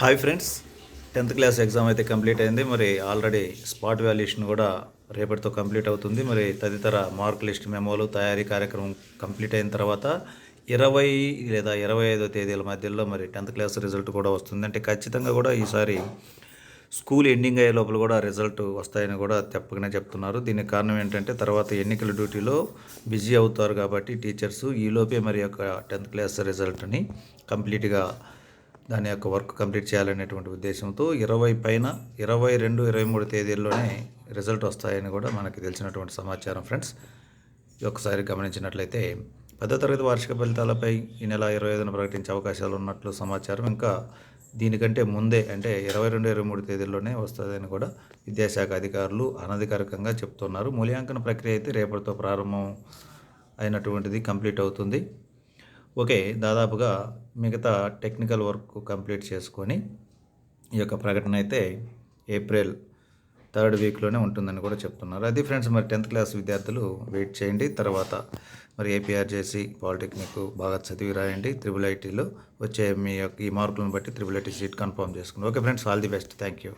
Hi friends tenth class exam అయితే complete అయింది. మరి ఆల్రెడీ స్పాట్ వాల్యుయేషన్ కూడా రేపటితో కంప్లీట్ అవుతుంది. మరి తదితర మార్క్ లిస్ట్ మెమోలు తయారీ కార్యక్రమం కంప్లీట్ అయిన తర్వాత ఇరవై లేదా ఇరవై ఐదో తేదీల మధ్యలో మరి టెన్త్ క్లాస్ రిజల్ట్ కూడా వస్తుంది. అంటే ఖచ్చితంగా కూడా ఈసారి స్కూల్ ఎండింగ్ అయ్యే లోపల కూడా రిజల్ట్ వస్తాయని కూడా చెప్పగానే చెప్తున్నారు. దీనికి కారణం ఏంటంటే తర్వాత ఎన్నికల డ్యూటీలో బిజీ అవుతారు కాబట్టి టీచర్స్ ఈలోపే మరి యొక్క టెన్త్ క్లాస్ రిజల్ట్ని కంప్లీట్గా దాని యొక్క వర్క్ కంప్లీట్ చేయాలనేటువంటి ఉద్దేశంతో ఇరవై పైన ఇరవై రెండు ఇరవై మూడు తేదీల్లోనే రిజల్ట్ వస్తాయని కూడా మనకి తెలిసినటువంటి సమాచారం ఫ్రెండ్స్. ఈ ఒకసారి గమనించినట్లయితే పదో తరగతి వార్షిక ఫలితాలపై ఈ నెల ఇరవై ఐదున ప్రకటించే అవకాశాలు ఉన్నట్లు సమాచారం. ఇంకా దీనికంటే ముందే అంటే ఇరవై రెండు ఇరవై మూడు తేదీల్లోనే వస్తుందని కూడా విద్యాశాఖ అధికారులు అనధికారికంగా చెప్తున్నారు. మూల్యాంకన ప్రక్రియ అయితే రేపటితో ప్రారంభం అయినటువంటిది కంప్లీట్ అవుతుంది. ఓకే దాదాపుగా మిగతా టెక్నికల్ వర్క్ కంప్లీట్ చేసుకొని ఈ యొక్క ప్రకటన అయితే ఏప్రిల్ థర్డ్ వీక్లోనే ఉంటుందని కూడా చెప్తున్నారు. అది ఫ్రెండ్స్ మరి టెన్త్ క్లాస్ విద్యార్థులు వెయిట్ చేయండి. తర్వాత మరి ఏపీఆర్జేసి పాలిటెక్నిక్ బాగా చదివి రాయండి. త్రిబుల్ ఐటీలో వచ్చే మీ యొక్క ఈ మార్కులను బట్టి త్రిబుల్ ఐటీ సీట్ కన్ఫర్మ్ చేసుకుని okay friends all the best. Thank you.